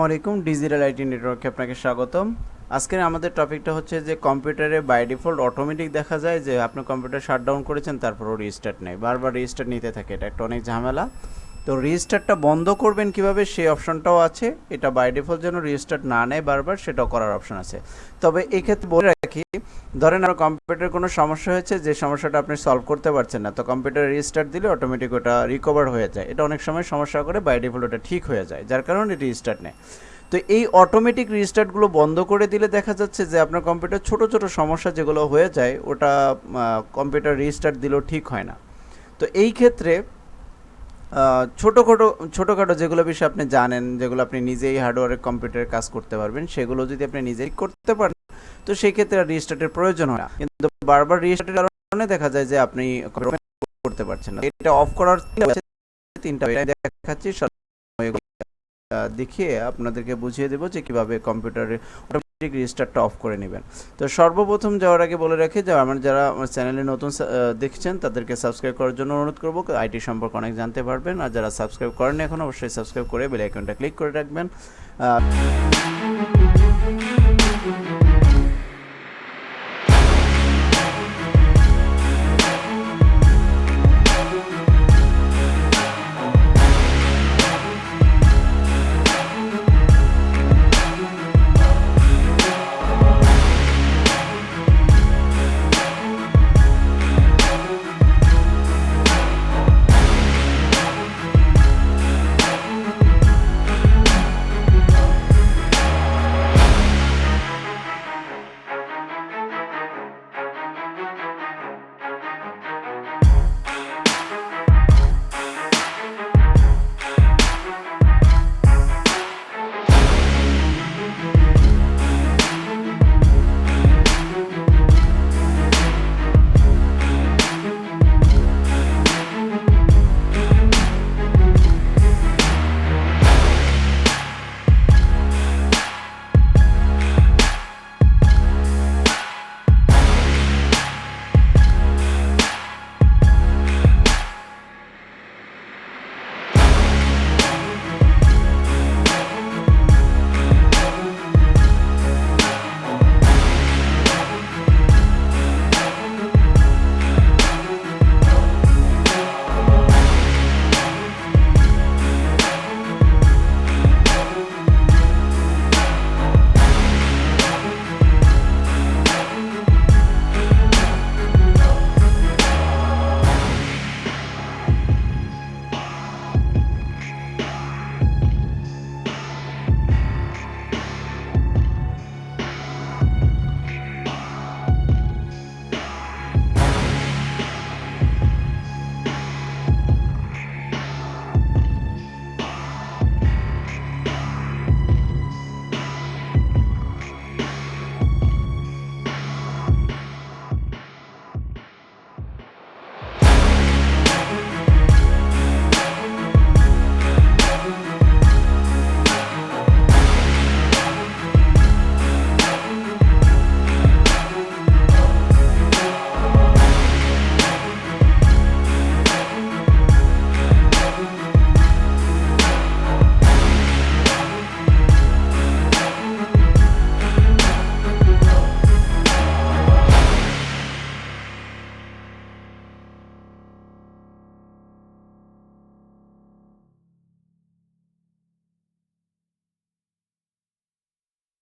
আসসালামু আলাইকুম, digital IT নেটওয়ার্কে আপনাকে স্বাগতম। আজকের আমাদের টপিকটা হচ্ছে যে কম্পিউটারে বাই ডিফল্ট অটোমেটিক দেখা যায় যে আপনি কম্পিউটার শাটডাউন করেছেন, তারপরও রিস্টার্ট নেই। বারবার রিস্টার্ট নিতে থাকে, এটা একটা অনেক ঝামেলা। তো রিস্টার্টটা বন্ধ করবেন কীভাবে, সেই অপশনটাও আছে। এটা বাই ডিফল্ট যেন রিস্টার্ট না নেয় বারবার, সেটাও করার অপশন আছে। তবে এক্ষেত্রে বলে রাখি ধরেন আর কম্পিউটারের কোনো সমস্যা হয়েছে, যে সমস্যাটা আপনি সলভ করতে পারছেন না, তো কম্পিউটার রিস্টার্ট দিলে অটোমেটিক ওটা রিকভার হয়ে যায়। এটা অনেক সময় সমস্যা করে বাই ডিফল্ট ওটা ঠিক হয়ে যায়, যার কারণে রিস্টার্ট নেয়। তো এই অটোমেটিক রিস্টার্টগুলো বন্ধ করে দিলে দেখা যাচ্ছে যে আপনার কম্পিউটার ছোট ছোট সমস্যা যেগুলো হয়ে যায়, ওটা কম্পিউটার রিস্টার্ট দিলেও ঠিক হয় না। তো এই ক্ষেত্রে ছোটোখাটো ছোটোখাটো যেগুলো বিষয়ে আপনি জানেন, যেগুলো আপনি নিজেই হার্ডওয়্যারে কম্পিউটারে কাজ করতে পারবেন, সেগুলো যদি আপনি নিজেই করতে পারেন তো সেই ক্ষেত্রে রিস্টার্টের প্রয়োজন হয় কিন্তু বারবার রিস্টার্টের কারণে দেখা যায় যে আপনি করতে পারছেন না। এটা অফ করার তিনটা দেখাচ্ছি দেখিয়ে আপনাদেরকে বুঝিয়ে দেবো যে কীভাবে কম্পিউটারে অটোমেটিক রিস্টার্টটা অফ করে নেবেন। তো সর্বপ্রথম যাওয়ার আগে বলে রাখি যে আমার যারা আমার চ্যানেলে নতুন দেখছেন, তাদেরকে সাবস্ক্রাইব করার জন্য অনুরোধ করব। আইটি সম্পর্কে অনেক জানতে পারবেন। আর যারা সাবস্ক্রাইব করেন এখন অবশ্যই সাবস্ক্রাইব করে বেল আইকনটা ক্লিক করে রাখবেন।